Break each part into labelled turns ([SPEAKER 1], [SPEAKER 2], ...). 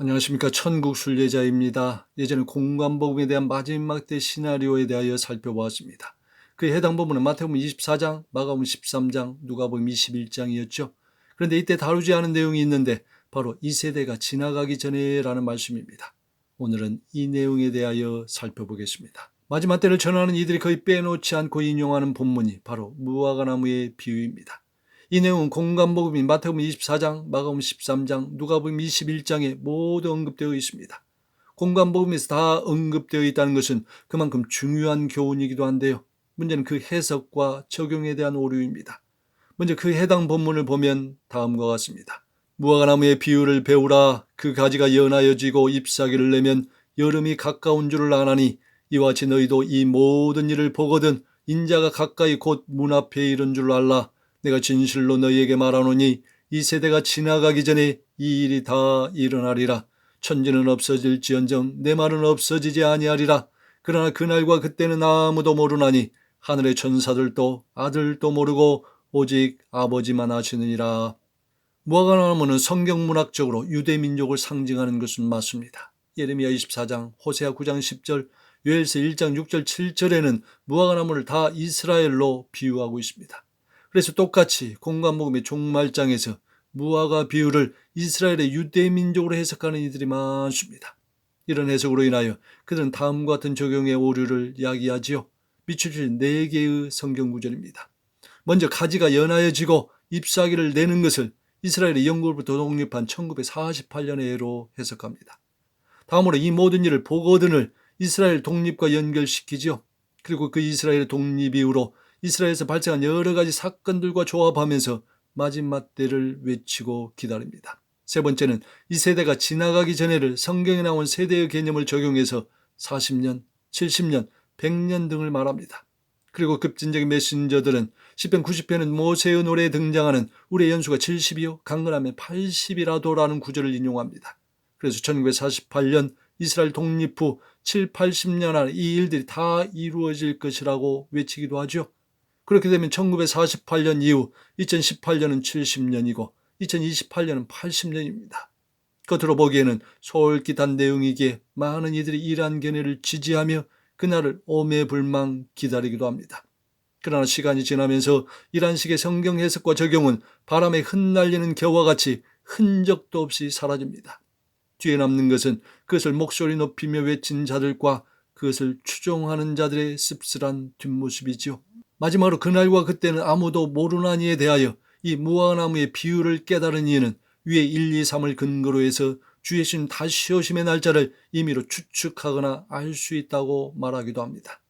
[SPEAKER 1] 안녕하십니까 천국 순례자입니다. 예전에 공관복음에 대한 마지막 때 시나리오에 대하여 살펴보았습니다. 그에 해당 부분은 마태복음 24장, 마가복음 13장, 누가복음 21장이었죠. 그런데 이때 다루지 않은 내용이 있는데 바로 이 세대가 지나가기 전에라는 말씀입니다. 오늘은 이 내용에 대하여 살펴보겠습니다. 마지막 때를 전하는 이들이 거의 빼놓지 않고 인용하는 본문이 바로 무화과나무의 비유입니다. 이 내용은 공간복음인 마태복음 24장, 마가복음 13장, 누가복음 21장에 모두 언급되어 있습니다. 공간복음에서 다 언급되어 있다는 것은 그만큼 중요한 교훈이기도 한데요. 문제는 그 해석과 적용에 대한 오류입니다. 먼저 그 해당 본문을 보면 다음과 같습니다. 무화과나무의 비유를 배우라 그 가지가 연하여 지고 잎사귀를 내면 여름이 가까운 줄을 아나니 이와 같이 너희도 이 모든 일을 보거든 인자가 가까이 곧 문 앞에 이른 줄 알라 내가 진실로 너희에게 말하노니 이 세대가 지나가기 전에 이 일이 다 일어나리라. 천지는 없어질지언정 내 말은 없어지지 아니하리라. 그러나 그날과 그때는 아무도 모르나니 하늘의 천사들도 아들도 모르고 오직 아버지만 아시느니라. 무화과나무는 성경문학적으로 유대 민족을 상징하는 것은 맞습니다. 예레미야 24장, 호세아 9장 10절, 요엘서 1장 6절 7절에는 무화과나무를 다 이스라엘로 비유하고 있습니다. 그래서 똑같이 공간복음의 종말장에서 무화과 비유를 이스라엘의 유대 민족으로 해석하는 이들이 많습니다. 이런 해석으로 인하여 그들은 다음과 같은 적용의 오류를 이야기하지요. 미추실 4개의 성경 구절입니다. 먼저 가지가 연하여지고 잎사귀를 내는 것을 이스라엘의 영국으로부터 독립한 1948년의 해로 해석합니다. 다음으로 이 모든 일을 보거든을 이스라엘 독립과 연결시키지요. 그리고 그 이스라엘의 독립 이후로 이스라엘에서 발생한 여러 가지 사건들과 조합하면서 마지막 때를 외치고 기다립니다. 세 번째는 이 세대가 지나가기 전에를 성경에 나온 세대의 개념을 적용해서 40년, 70년, 100년 등을 말합니다. 그리고 급진적인 메신저들은 10편 90편은 모세의 노래에 등장하는 우리의 연수가 70이요 강건하면 80이라도라는 구절을 인용합니다. 그래서 1948년 이스라엘 독립 후 7, 80년 안에 이 일들이 다 이루어질 것이라고 외치기도 하죠. 그렇게 되면 1948년 이후 2018년은 70년이고 2028년은 80년입니다. 겉으로 보기에는 솔깃한 내용이기에 많은 이들이 이러한 견해를 지지하며 그날을 오매불망 기다리기도 합니다. 그러나 시간이 지나면서 이러한 식의 성경 해석과 적용은 바람에 흩날리는 겨와 같이 흔적도 없이 사라집니다. 뒤에 남는 것은 그것을 목소리 높이며 외친 자들과 그것을 추종하는 자들의 씁쓸한 뒷모습이지요. 마지막으로 그날과 그때는 아무도 모르나니에 대하여 이 무화과나무의 비유를 깨달은 이는 위에 1, 2, 3을 근거로 해서 주의 신 다시 오심의 날짜를 임의로 추측하거나 알 수 있다고 말하기도 합니다.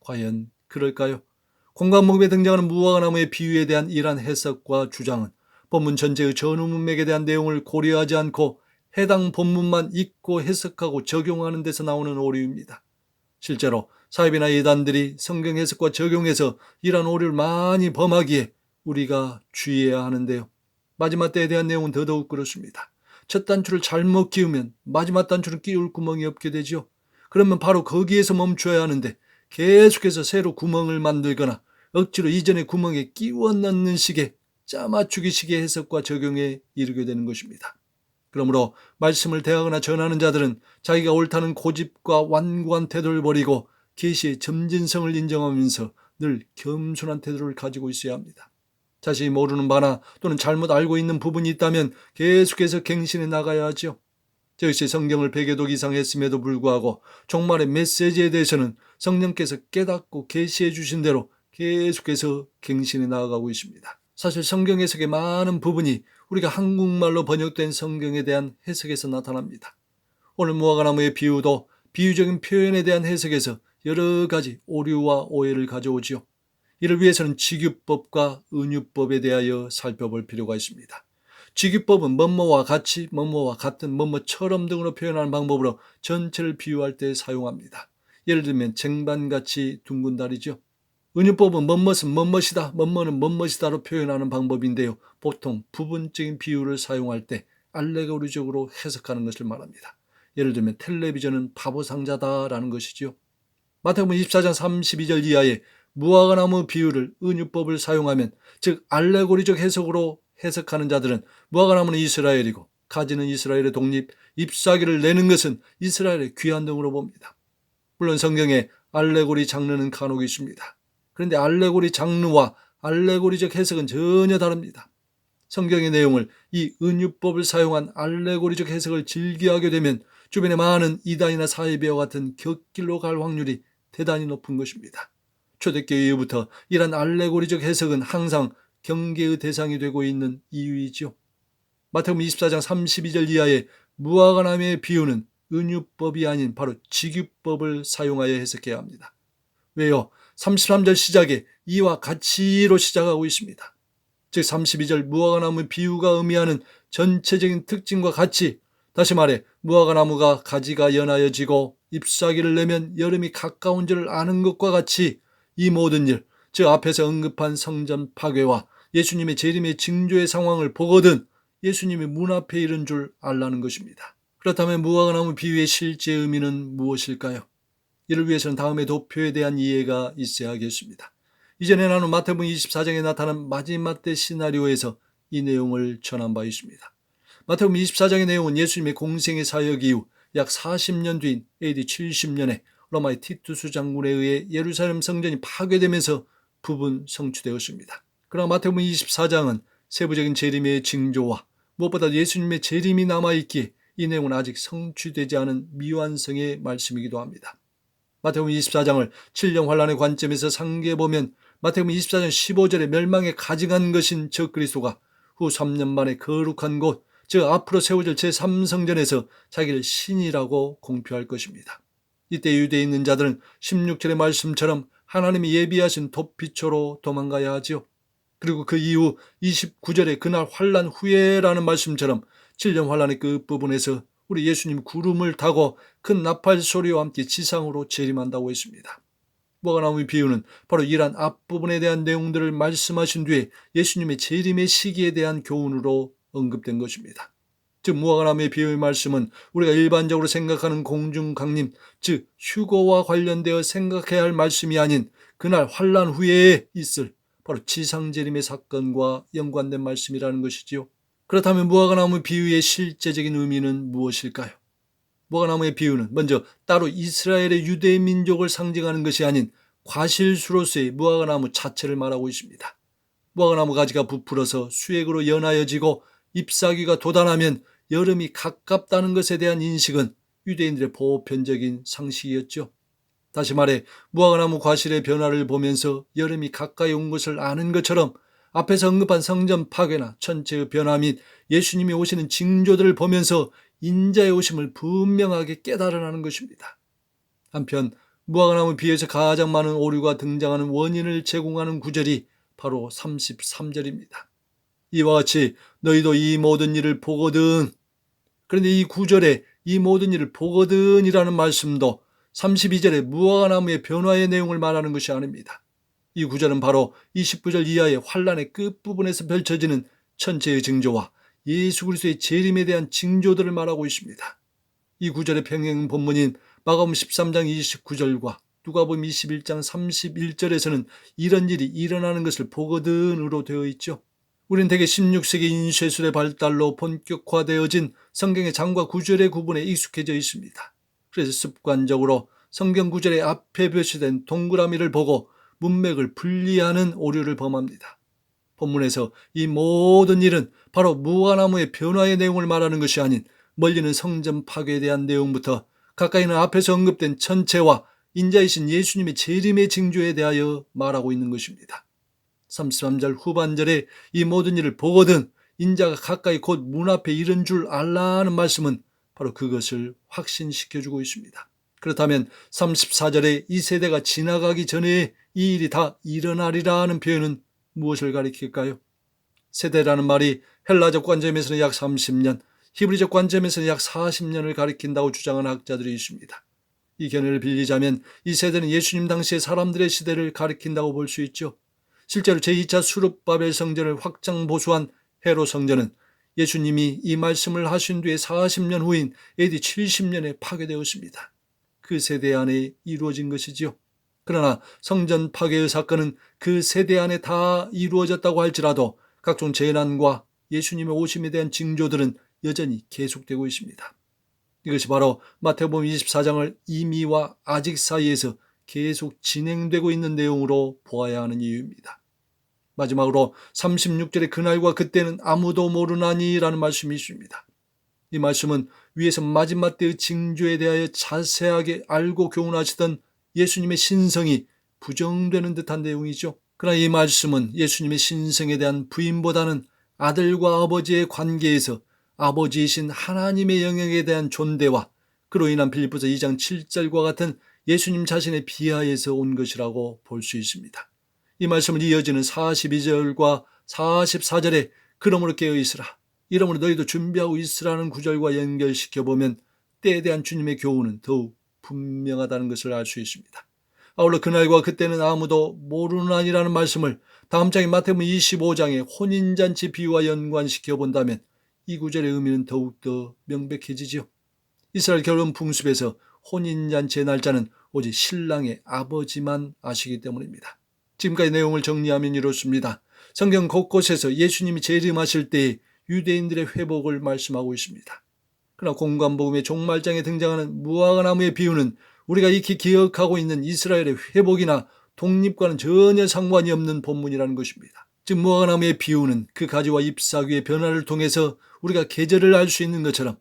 [SPEAKER 1] 과연 그럴까요? 공간목에 등장하는 무화과나무의 비유에 대한 이러한 해석과 주장은 본문 전체의 전후 문맥에 대한 내용을 고려하지 않고 해당 본문만 읽고 해석하고 적용하는 데서 나오는 오류입니다. 실제로 사입이나 예단들이 성경 해석과 적용해서 이러한 오류를 많이 범하기에 우리가 주의해야 하는데요. 마지막 때에 대한 내용은 더더욱 그렇습니다. 첫 단추를 잘못 끼우면 마지막 단추를 끼울 구멍이 없게 되죠. 그러면 바로 거기에서 멈춰야 하는데 계속해서 새로 구멍을 만들거나 억지로 이전의 구멍에 끼워 넣는 식의 짜맞추기 식의 해석과 적용에 이르게 되는 것입니다. 그러므로 말씀을 대하거나 전하는 자들은 자기가 옳다는 고집과 완고한 태도를 버리고 계시의 점진성을 인정하면서 늘 겸손한 태도를 가지고 있어야 합니다. 자신이 모르는 바나 또는 잘못 알고 있는 부분이 있다면 계속해서 갱신해 나가야 하죠. 저 역시 성경을 베개독 이상 했음에도 불구하고 종말의 메시지에 대해서는 성령께서 깨닫고 계시해 주신 대로 계속해서 갱신해 나아가고 있습니다. 사실 성경 해석의 많은 부분이 우리가 한국말로 번역된 성경에 대한 해석에서 나타납니다. 오늘 무화과나무의 비유도 비유적인 표현에 대한 해석에서 여러 가지 오류와 오해를 가져오지요. 이를 위해서는 직유법과 은유법에 대하여 살펴볼 필요가 있습니다. 직유법은 뭐뭐와 같이, 뭐뭐와 같은, 뭐뭐처럼 등으로 표현하는 방법으로 전체를 비유할 때 사용합니다. 예를 들면 쟁반같이 둥근 다리죠. 은유법은 뭐뭇은 뭐뭇이다, 뭐뭐는 뭐뭇이다로 표현하는 방법인데요. 보통 부분적인 비유를 사용할 때 알레고리적으로 해석하는 것을 말합니다. 예를 들면 텔레비전은 바보상자다라는 것이지요. 마태복음 24장 32절 이하에 무화과나무 비유를 은유법을 사용하면 즉 알레고리적 해석으로 해석하는 자들은 무화과나무는 이스라엘이고 가지는 이스라엘의 독립, 잎사귀를 내는 것은 이스라엘의 귀한 등으로 봅니다. 물론 성경에 알레고리 장르는 간혹 있습니다. 그런데 알레고리 장르와 알레고리적 해석은 전혀 다릅니다. 성경의 내용을 이 은유법을 사용한 알레고리적 해석을 즐겨하게 되면 주변에 많은 이단이나 사이비와 같은 격길로 갈 확률이 대단히 높은 것입니다. 초대교회 이후부터 이런 알레고리적 해석은 항상 경계의 대상이 되고 있는 이유이죠. 마태복음 24장 32절 이하의 무화과나무의 비유는 은유법이 아닌 바로 직유법을 사용하여 해석해야 합니다. 왜요? 33절 시작에 이와 같이로 시작하고 있습니다. 즉 32절 무화과나무 비유가 의미하는 전체적인 특징과 같이 다시 말해 무화과나무가 가지가 연하여지고 잎사귀를 내면 여름이 가까운 줄을 아는 것과 같이 이 모든 일, 즉 앞에서 언급한 성전 파괴와 예수님의 재림의 징조의 상황을 보거든 예수님이 문 앞에 이른 줄 알라는 것입니다. 그렇다면 무화과나무 비유의 실제 의미는 무엇일까요? 이를 위해서는 다음의 도표에 대한 이해가 있어야겠습니다. 이전에 나눈 마태복음 24장에 나타난 마지막 때 시나리오에서 이 내용을 전한 바 있습니다. 마태복음 24장의 내용은 예수님의 공생의 사역 이후 약 40년 뒤인 AD 70년에 로마의 티투스 장군에 의해 예루살렘 성전이 파괴되면서 부분 성취되었습니다. 그러나 마태복음 24장은 세부적인 재림의 징조와 무엇보다 예수님의 재림이 남아있기에 이 내용은 아직 성취되지 않은 미완성의 말씀이기도 합니다. 마태복음 24장을 7년 환란의 관점에서 상기해 보면 마태복음 24장 15절에 멸망에 가증한 것인 저 그리스도가 후 3년 만에 거룩한 곳, 즉 앞으로 세워질 제3성전에서 자기를 신이라고 공표할 것입니다. 이때 유대에 있는 자들은 16절의 말씀처럼 하나님이 예비하신 도피초로 도망가야 하지요. 그리고 그 이후 29절에 그날 환란 후에라는 말씀처럼 7년 환란의 끝부분에서 우리 예수님 구름을 타고 큰 나팔 소리와 함께 지상으로 재림한다고 했습니다. 무화과나무의 비유는 바로 이러한 앞부분에 대한 내용들을 말씀하신 뒤에 예수님의 재림의 시기에 대한 교훈으로 언급된 것입니다. 즉 무화과나무의 비유의 말씀은 우리가 일반적으로 생각하는 공중강림, 즉 휴거와 관련되어 생각해야 할 말씀이 아닌 그날 환란 후에 있을 바로 지상재림의 사건과 연관된 말씀이라는 것이지요. 그렇다면 무화과나무 비유의 실제적인 의미는 무엇일까요? 무화과나무의 비유는 먼저 따로 이스라엘의 유대 민족을 상징하는 것이 아닌 과실수로서의 무화과나무 자체를 말하고 있습니다. 무화과나무 가지가 부풀어서 수액으로 연하여지고 잎사귀가 돋아나면 여름이 가깝다는 것에 대한 인식은 유대인들의 보편적인 상식이었죠. 다시 말해 무화과나무 과실의 변화를 보면서 여름이 가까이 온 것을 아는 것처럼 앞에서 언급한 성전 파괴나 천체의 변화 및 예수님이 오시는 징조들을 보면서 인자의 오심을 분명하게 깨달으라는 것입니다. 한편 무화과나무 비에서 가장 많은 오류가 등장하는 원인을 제공하는 구절이 바로 33절입니다. 이와 같이 너희도 이 모든 일을 보거든. 그런데 이 구절에 이 모든 일을 보거든이라는 말씀도 32절의 무화과나무의 변화의 내용을 말하는 것이 아닙니다. 이 구절은 바로 29절 이하의 환란의 끝부분에서 펼쳐지는 천체의 징조와 예수 그리스도의 재림에 대한 징조들을 말하고 있습니다. 이 구절의 평행 본문인 마가음 13장 29절과 누가복음 21장 31절에서는 이런 일이 일어나는 것을 보거든으로 되어 있죠. 우린 대개 16세기 인쇄술의 발달로 본격화되어진 성경의 장과 구절의 구분에 익숙해져 있습니다. 그래서 습관적으로 성경 구절의 앞에 표시된 동그라미를 보고 문맥을 분리하는 오류를 범합니다. 본문에서 이 모든 일은 바로 무화나무의 변화의 내용을 말하는 것이 아닌 멀리는 성전 파괴에 대한 내용부터 가까이는 앞에서 언급된 천체와 인자이신 예수님의 재림의 징조에 대하여 말하고 있는 것입니다. 33절 후반절에 이 모든 일을 보거든 인자가 가까이 곧 문 앞에 이른 줄 알라는 말씀은 바로 그것을 확신시켜주고 있습니다. 그렇다면 34절에 이 세대가 지나가기 전에 이 일이 다 일어나리라는 표현은 무엇을 가리킬까요? 세대라는 말이 헬라적 관점에서는 약 30년, 히브리적 관점에서는 약 40년을 가리킨다고 주장하는 학자들이 있습니다. 이 견해를 빌리자면 이 세대는 예수님 당시의 사람들의 시대를 가리킨다고 볼 수 있죠. 실제로 제2차 수르바벨 성전을 확장 보수한 헤로 성전은 예수님이 이 말씀을 하신 뒤에 40년 후인 AD 70년에 파괴되었습니다. 그 세대 안에 이루어진 것이지요. 그러나 성전 파괴의 사건은 그 세대 안에 다 이루어졌다고 할지라도 각종 재난과 예수님의 오심에 대한 징조들은 여전히 계속되고 있습니다. 이것이 바로 마태복음 24장을 이미와 아직 사이에서 계속 진행되고 있는 내용으로 보아야 하는 이유입니다. 마지막으로 36절의 그날과 그때는 아무도 모르나니라는 말씀이 있습니다. 이 말씀은 위에서 마지막 때의 징조에 대하여 자세하게 알고 교훈하시던 예수님의 신성이 부정되는 듯한 내용이죠. 그러나 이 말씀은 예수님의 신성에 대한 부인보다는 아들과 아버지의 관계에서 아버지이신 하나님의 영역에 대한 존대와 그로 인한 빌립보서 2장 7절과 같은 예수님 자신의 비하에서 온 것이라고 볼 수 있습니다. 이 말씀을 이어지는 42절과 44절에 그러므로 깨어 있으라. 이러므로 너희도 준비하고 있으라는 구절과 연결시켜 보면 때에 대한 주님의 교훈은 더욱 분명하다는 것을 알 수 있습니다. 아울러 그날과 그때는 아무도 모르나니라는 말씀을 다음 장인 마태복음 25장의 혼인잔치 비유와 연관시켜 본다면 이 구절의 의미는 더욱더 명백해지지요. 이스라엘 결혼 풍습에서 혼인잔치의 날짜는 오직 신랑의 아버지만 아시기 때문입니다. 지금까지 내용을 정리하면 이렇습니다. 성경 곳곳에서 예수님이 재림하실 때의 유대인들의 회복을 말씀하고 있습니다. 그러나 공관복음의 종말장에 등장하는 무화과나무의 비유는 우리가 익히 기억하고 있는 이스라엘의 회복이나 독립과는 전혀 상관이 없는 본문이라는 것입니다. 즉 무화과나무의 비유는 그 가지와 잎사귀의 변화를 통해서 우리가 계절을 알 수 있는 것처럼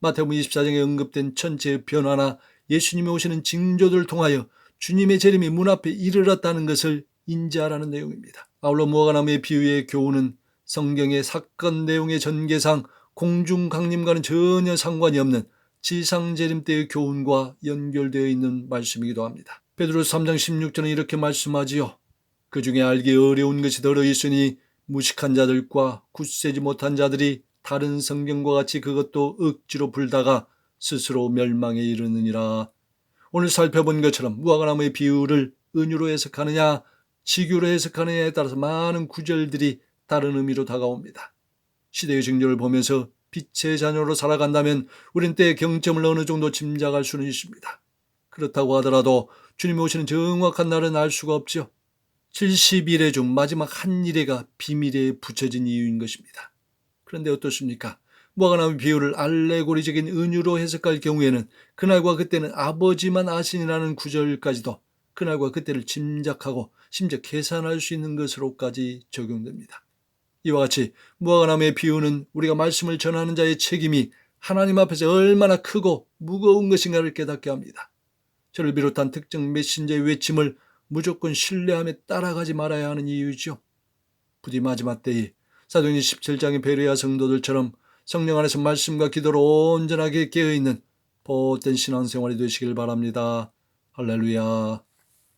[SPEAKER 1] 마태복음 24장에 언급된 천체의 변화나 예수님이 오시는 징조들을 통하여 주님의 재림이 문 앞에 이르렀다는 것을 인지하라는 내용입니다. 아울러 무화과나무의 비유의 교훈은 성경의 사건 내용의 전개상 공중 강림과는 전혀 상관이 없는 지상 재림 때의 교훈과 연결되어 있는 말씀이기도 합니다. 베드로서 3장 16절은 이렇게 말씀하지요. 그 중에 알기 어려운 것이 더러 있으니 무식한 자들과 굳세지 못한 자들이 다른 성경과 같이 그것도 억지로 불다가 스스로 멸망에 이르느니라. 오늘 살펴본 것처럼 무화과나무의 비유를 은유로 해석하느냐 지교로 해석하느냐에 따라서 많은 구절들이 다른 의미로 다가옵니다. 시대의 징조를 보면서 빛의 자녀로 살아간다면 우린 때의 경점을 어느 정도 짐작할 수는 있습니다. 그렇다고 하더라도 주님 오시는 정확한 날은 알 수가 없죠. 70일의 중 마지막 한 일회가 비밀에 붙여진 이유인 것입니다. 그런데 어떻습니까? 무화과나무 비유를 알레고리적인 은유로 해석할 경우에는 그날과 그때는 아버지만 아시니라는 구절까지도 그날과 그때를 짐작하고 심지어 계산할 수 있는 것으로까지 적용됩니다. 이와 같이 무화과나무의 비유는 우리가 말씀을 전하는 자의 책임이 하나님 앞에서 얼마나 크고 무거운 것인가를 깨닫게 합니다. 저를 비롯한 특정 메신저의 외침을 무조건 신뢰하며 따라가지 말아야 하는 이유죠. 부디 마지막 때에 사도행전 17장의 베레아 성도들처럼 성령 안에서 말씀과 기도로 온전하게 깨어있는 보된 신앙생활이 되시길 바랍니다. 할렐루야.